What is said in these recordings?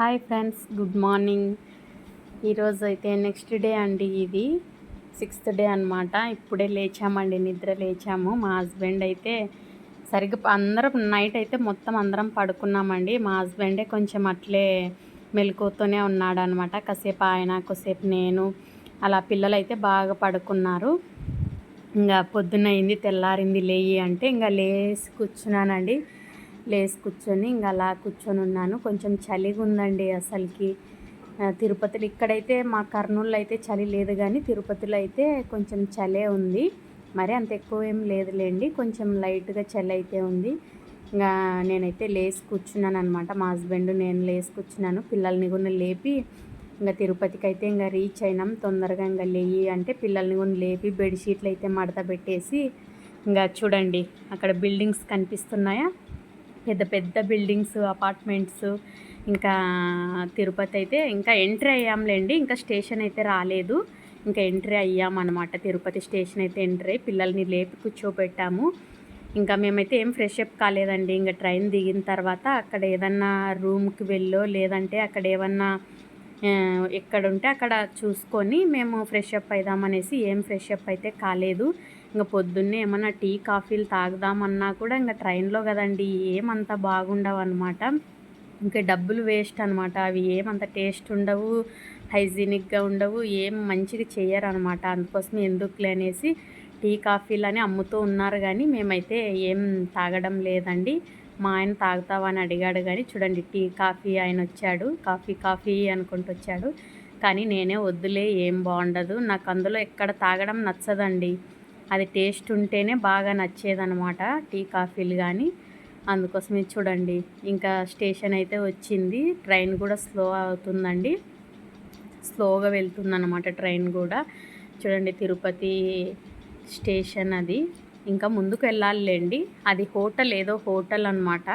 Hi friends good morning. ఈరోజు అయితే next day అండి ఇది. సిక్స్త్ డే అనమాట ఇప్పుడే లేచామండి నిద్ర లేచాము. మా హస్బెండ్ అయితే సరిగ్గా అందరం నైట్ అయితే మొత్తం అందరం పడుకున్నామండి. మా హస్బెండే కొంచెం అట్లే మెలకువతోనే ఉన్నాడు అనమాట కాసేపు ఆయన కాసేపు నేను అలా పిల్లలు అయితే బాగా పడుకున్నారు. ఇంకా పొద్దున్న అయింది తెల్లారింది లేయి అంటే ఇంకా లేసి కూర్చున్నానండి. లేసి కూర్చొని ఇంకా అలా కూర్చొని ఉన్నాను. కొంచెం చలిగా ఉందండి అసలుకి తిరుపతిలో ఇక్కడైతే మా కర్నూలులో అయితే చలి లేదు కానీ తిరుపతిలో అయితే కొంచెం చలే ఉంది. మరి అంత ఎక్కువ ఏం లేదులేండి. కొంచెం లైట్గా చలి అయితే ఉంది. ఇంకా నేనైతే లేసి కూర్చున్నాను అనమాట మా హస్బెండ్ నేను లేసి కూర్చున్నాను. పిల్లల్ని కూడా లేపి ఇంకా తిరుపతికి అయితే ఇంకా రీచ్ అయినాం. తొందరగా ఇంకా లేయి అంటే పిల్లల్ని కూడా లేపి బెడ్షీట్లు అయితే మడత పెట్టేసి ఇంకా చూడండి. అక్కడ బిల్డింగ్స్ కనిపిస్తున్నాయా? పెద్ద పెద్ద బిల్డింగ్స్ అపార్ట్మెంట్స్ ఇంకా తిరుపతి అయితే ఇంకా ఎంట్రీ అయ్యాంలేండి. ఇంకా స్టేషన్ అయితే రాలేదు. ఇంకా ఎంట్రీ అయ్యామన్నమాట. తిరుపతి స్టేషన్ అయితే ఎంట్రీ అయ్యి పిల్లల్ని లేపి కూర్చోబెట్టాము. ఇంకా మేమైతే ఏం ఫ్రెష్ అప్ కాలేదండి. ఇంకా ట్రైన్ దిగిన తర్వాత అక్కడ ఏదన్నా రూమ్కి వెళ్ళో లేదంటే అక్కడ ఏమన్నా ఎక్కడుంటే ఎక్కడ ఉంటే అక్కడ చూసుకొని మేము ఫ్రెష్ అప్ అయిదామనేసి ఏం ఫ్రెష్ అప్ అయితే కాలేదు. ఇంకా పొద్దున్నే ఏమన్నా టీ కాఫీలు తాగుదామన్నా కూడా ఇంకా ట్రైన్లో కదండి ఏమంత బాగుండవు అనమాట ఇంకా డబ్బులు వేస్ట్ అనమాట అవి ఏమంత టేస్ట్ ఉండవు హైజీనిక్గా ఉండవు ఏం మంచిగా చేయరు అనమాట అందుకోసం ఎందుకులే అనేసి టీ కాఫీలు అని అమ్ముతూ ఉన్నారు కానీ మేమైతే ఏం తాగడం లేదండి. మా ఆయన తాగుతావని అడిగాడు కానీ చూడండి టీ కాఫీ ఆయన వచ్చాడు కాఫీ కాఫీ అనుకుంటూ వచ్చాడు. కానీ నేనే వద్దులే ఏం బాగుండదు. నాకు అందులో ఎక్కడ తాగడం నచ్చదండి. అది టేస్ట్ ఉంటేనే బాగా నచ్చేదనమాట టీ కాఫీలు కానీ అందుకోసమే చూడండి ఇంకా స్టేషన్ అయితే వచ్చింది ట్రైన్ కూడా స్లో అవుతుందండి. స్లోగా వెళ్తుందన్నమాట ట్రైన్ కూడా. చూడండి తిరుపతి స్టేషన్ అది. ఇంకా ముందుకు వెళ్ళాలిలేండి. అది హోటల్ ఏదో హోటల్ అనమాట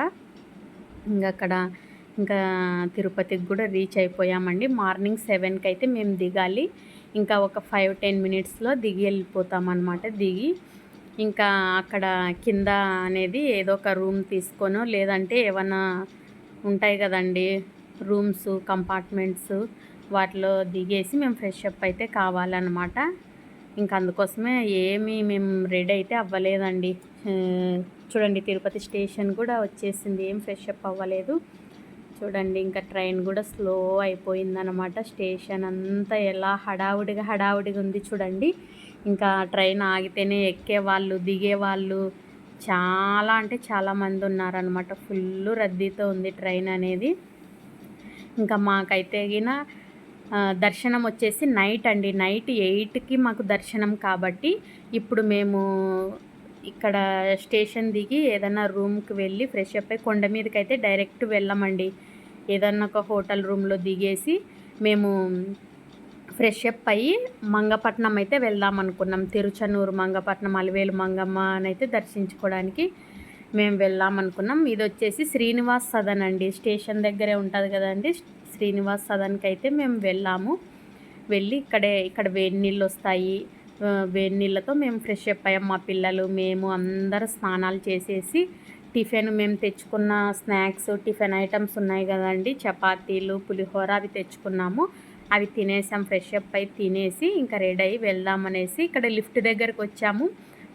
ఇంకా అక్కడ ఇంకా తిరుపతికి కూడా రీచ్ అయిపోయామండి. మార్నింగ్ సెవెన్కి అయితే మేము దిగాలి. ఇంకా ఒక ఫైవ్ టెన్ మినిట్స్లో దిగి వెళ్ళిపోతాం అనమాట దిగి ఇంకా అక్కడ కింద అనేది ఏదో ఒక రూమ్ తీసుకోను లేదంటే ఏమైనా ఉంటాయి కదండి రూమ్స్ కంపార్ట్మెంట్స్ వాటిలో దిగేసి మేము ఫ్రెష్ అప్ అయితే కావాలన్నమాట. ఇంకా అందుకోసమే ఏమీ మేము రెడీ అయితే అవ్వలేదండి. చూడండి తిరుపతి స్టేషన్ కూడా వచ్చేసింది ఏం ఫ్రెష్ అప్ అవ్వలేదు. చూడండి ఇంకా ట్రైన్ కూడా స్లో అయిపోయిందనమాట స్టేషన్ అంతా ఎలా హడావుడిగా హడావుడిగా ఉంది చూడండి. ఇంకా ట్రైన్ ఆగితేనే ఎక్కేవాళ్ళు దిగేవాళ్ళు చాలా అంటే చాలామంది ఉన్నారనమాట ఫుల్ రద్దీతో ఉంది ట్రైన్ అనేది. ఇంకా మాకైతే గిన దర్శనం వచ్చేసి నైట్ అండి. నైట్ ఎయిట్కి మాకు దర్శనం కాబట్టి ఇప్పుడు మేము ఇక్కడ స్టేషన్ దిగి ఏదైనా రూమ్కి వెళ్ళి ఫ్రెష్ అప్ అయ్యి కొండ మీదకి అయితే డైరెక్ట్ వెళ్ళమండి. ఏదన్నా ఒక హోటల్ రూమ్లో దిగేసి మేము ఫ్రెష్ అప్ అయ్యి మంగపట్నం అయితే వెళ్దాం అనుకున్నాం. తిరుచనూరు మంగపట్నం అలివేలు మంగమ్మ అని అయితే దర్శించుకోవడానికి మేము వెళ్దాం అనుకున్నాం. ఇది వచ్చేసి శ్రీనివాస్ సదన్ అండి. స్టేషన్ దగ్గరే ఉంటుంది కదండి శ్రీనివాస్ సదన్కి అయితే మేము వెళ్ళాము. వెళ్ళి ఇక్కడే ఇక్కడ వేడి నీళ్ళు వస్తాయి. వేడి నీళ్ళతో మేము ఫ్రెష్ అప్ అయ్యాం. మా పిల్లలు మేము అందరు స్నానాలు చేసేసి టిఫిన్ మేము తెచ్చుకున్న స్నాక్స్ టిఫిన్ ఐటమ్స్ ఉన్నాయి కదండి. చపాతీలు పులిహోర అవి తెచ్చుకున్నాము. అవి తినేసాం ఫ్రెష్ అప్ అయి తినేసి ఇంకా రెడీ అయ్యి వెళ్దామనేసి ఇక్కడ లిఫ్ట్ దగ్గరకు వచ్చాము.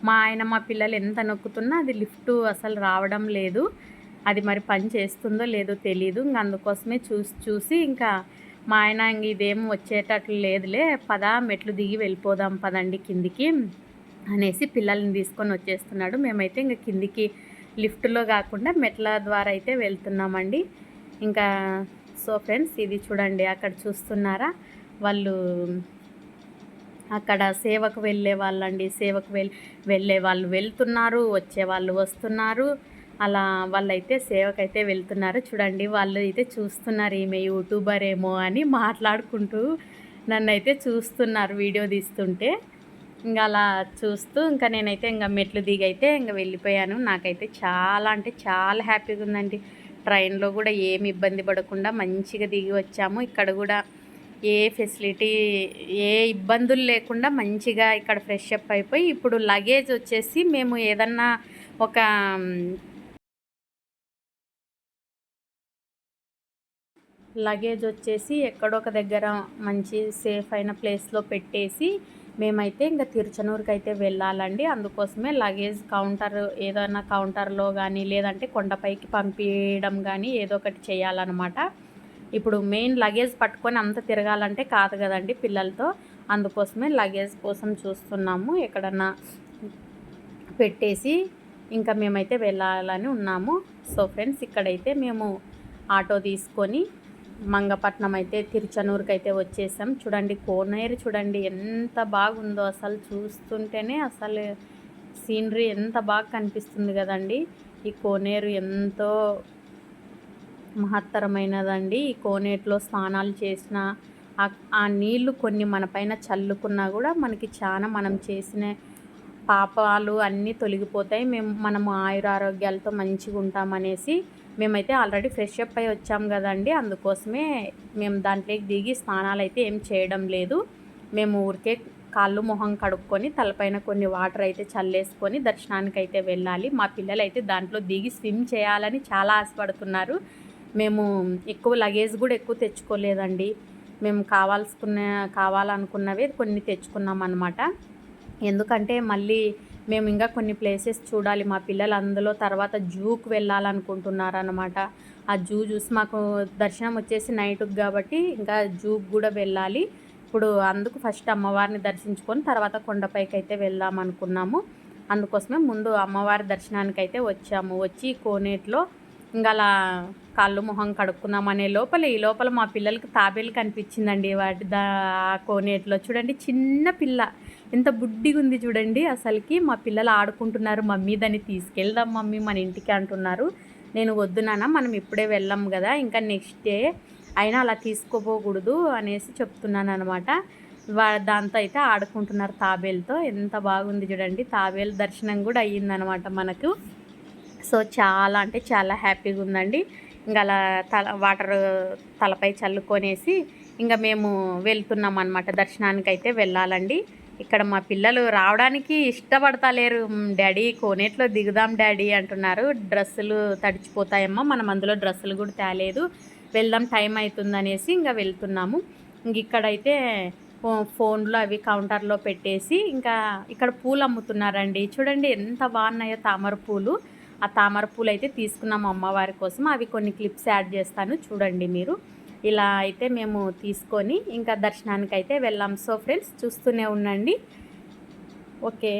మా ఆయన మా పిల్లలు ఎంత నొక్కుతున్నా అది లిఫ్ట్ అసలు రావడం లేదు. అది మరి పని చేస్తుందో లేదో తెలియదు ఇంక అందుకోసమే చూసి చూసి ఇంకా మా ఆయన ఇదేం వచ్చేటట్లు లేదులే పద మెట్లు దిగి వెళ్ళిపోదాం పదండి కిందికి అనేసి పిల్లల్ని తీసుకొని వచ్చేస్తున్నాడు. మేమైతే ఇంక కిందికి లిఫ్ట్లో కాకుండా మెట్ల ద్వారా అయితే వెళ్తున్నామండి. ఇంకా సో ఫ్రెండ్స్ ఇది చూడండి అక్కడ చూస్తున్నారా? వాళ్ళు అక్కడ సేవకు వెళ్ళే వాళ్ళండి. సేవకు వెళ్ వెళ్ళే వాళ్ళు వెళ్తున్నారు వచ్చే వాళ్ళు వస్తున్నారు. అలా వాళ్ళైతే సేవకైతే వెళ్తున్నారు. చూడండి వాళ్ళు అయితే చూస్తున్నారు ఈమె యూట్యూబర్ ఏమో అని మాట్లాడుకుంటూ నన్ను అయితే చూస్తున్నారు వీడియో తీస్తుంటే. ఇంకా అలా చూస్తూ ఇంకా నేనైతే ఇంకా మెట్లు దిగి అయితే ఇంకా వెళ్ళిపోయాను. నాకైతే చాలా అంటే చాలా హ్యాపీగా ఉందండి. ట్రైన్లో కూడా ఏమి ఇబ్బంది పడకుండా మంచిగా దిగి వచ్చాము. ఇక్కడ కూడా ఏ ఫెసిలిటీ ఏ ఇబ్బందులు లేకుండా మంచిగా ఇక్కడ ఫ్రెష్ అప్ అయిపోయి ఇప్పుడు లగేజ్ వచ్చేసి మేము ఏదన్నా ఒక లగేజ్ వచ్చేసి ఎక్కడొక దగ్గర మంచి సేఫ్ అయిన ప్లేస్లో పెట్టేసి మేమైతే ఇంకా తిరుచనూరుకి అయితే వెళ్ళాలండి. అందుకోసమే లగేజ్ కౌంటర్ ఏదైనా కౌంటర్లో కానీ లేదంటే కొండపైకి పంపించడం కానీ ఏదో ఒకటి చేయాలన్నమాట. ఇప్పుడు మెయిన్ లగేజ్ పట్టుకొని అంత తిరగాలంటే కాదు కదండి పిల్లలతో. అందుకోసమే లగేజ్ కోసం చూస్తున్నాము. ఎక్కడన్నా పెట్టేసి ఇంకా మేమైతే వెళ్ళాలని ఉన్నాము. సో ఫ్రెండ్స్ ఇక్కడైతే మేము ఆటో తీసుకొని మంగపట్నం అయితే తిరుచనూరుకి అయితే వచ్చేసాం. చూడండి కోనేరు చూడండి ఎంత బాగుందో అసలు. చూస్తుంటేనే అసలు సీనరీ ఎంత బాగా కనిపిస్తుంది కదండి. ఈ కోనేరు ఎంతో మహత్తరమైనదండి. ఈ కోనేటిలో స్నానాలు చేసిన ఆ నీళ్ళు కొన్ని మన పైన చల్లుకున్నా కూడా మనకి చాలా మనం చేసిన పాపాలు అన్నీ తొలగిపోతాయి. మేము మనము ఆయురారోగ్యాలతో మంచిగా ఉంటామనేసి మేమైతే ఆల్రెడీ ఫ్రెష్ అప్ అయి వచ్చాం కదండి. అందుకోసమే మేము దాంట్లోకి దిగి స్నానాలు అయితే ఏం చేయడం లేదు. మేము ఊరికే కాళ్ళు మొహం కడుక్కొని తలపైన కొన్ని వాటర్ అయితే చల్లేసుకొని దర్శనానికి అయితే వెళ్ళాలి. మా పిల్లలు అయితే దాంట్లో దిగి స్విమ్ చేయాలని చాలా ఆశపడుతున్నారు. మేము ఎక్కువ లగేజ్ కూడా ఎక్కువ తెచ్చుకోలేదండి. మేము కావాల్సుకున్న కావాలనుకున్నవి కొన్ని తెచ్చుకున్నాం అనమాట ఎందుకంటే మళ్ళీ మేము ఇంకా కొన్ని ప్లేసెస్ చూడాలి. మా పిల్లలు అందులో తర్వాత జూకి వెళ్ళాలనుకుంటున్నారనమాట ఆ జూ చూసి మాకు దర్శనం వచ్చేసి నైట్కి కాబట్టి ఇంకా జూకి కూడా వెళ్ళాలి. ఇప్పుడు అందుకు ఫస్ట్ అమ్మవారిని దర్శించుకొని తర్వాత కొండపైకి అయితే వెళ్దాం అనుకున్నాము అందుకోసమే ముందు అమ్మవారి దర్శనానికి అయితే వచ్చాము. వచ్చి కోనేటిలో ఇంకా అలా కాళ్ళు మొహం కడుక్కున్నాం అనే లోపల ఈ లోపల మా పిల్లలకి తాబేలు కనిపించిందండి వాటి దా కోనేటిలో చూడండి చిన్న పిల్ల. ఎంత బుడ్డిగా ఉంది చూడండి. అసలుకి మా పిల్లలు ఆడుకుంటున్నారు మమ్మీ దాన్ని తీసుకెళ్దాం మమ్మీ మన ఇంటికి అంటున్నారు. నేను వద్దునానా మనం ఇప్పుడే వెళ్ళాం కదా ఇంకా నెక్స్ట్ డే అయినా అలా తీసుకోపోకూడదు అనేసి చెప్తున్నాను అనమాట దాంతో అయితే ఆడుకుంటున్నారు తాబేలుతో. ఎంత బాగుంది చూడండి. తాబేలు దర్శనం కూడా అయ్యిందనమాట మనకు. సో చాలా అంటే చాలా హ్యాపీగా ఉందండి. ఇంకా అలా తల వాటర్ తలపై చల్లుకొనేసి ఇంకా మేము వెళ్తున్నాం అనమాట దర్శనానికి అయితే వెళ్ళాలండి. ఇక్కడ మా పిల్లలు రావడానికి ఇష్టపడతలేరు. డాడీ కోనేట్లో దిగుదాం డాడీ అంటున్నారు. డ్రెస్సులు తడిచిపోతాయమ్మా మనం అందులో డ్రెస్సులు కూడా తేలేదు. వెళ్దాం టైం అవుతుందనేసి ఇంకా వెళ్తున్నాము. ఇంక ఇక్కడైతే ఫోన్లో అవి కౌంటర్లో పెట్టేసి ఇంకా ఇక్కడ పూలు అమ్ముతున్నారండి. చూడండి ఎంత బాగున్నాయో తామర పూలు. ఆ తామర పూలు అయితే తీసుకున్నాము అమ్మవారి కోసం. అవి కొన్ని క్లిప్స్ యాడ్ చేస్తాను చూడండి మీరు. ఇలా అయితే మేము తీసుకొని ఇంకా దర్శనానికి అయితే వెళ్ళాం. సో ఫ్రెండ్స్ చూస్తూనే ఉండండి. ఓకే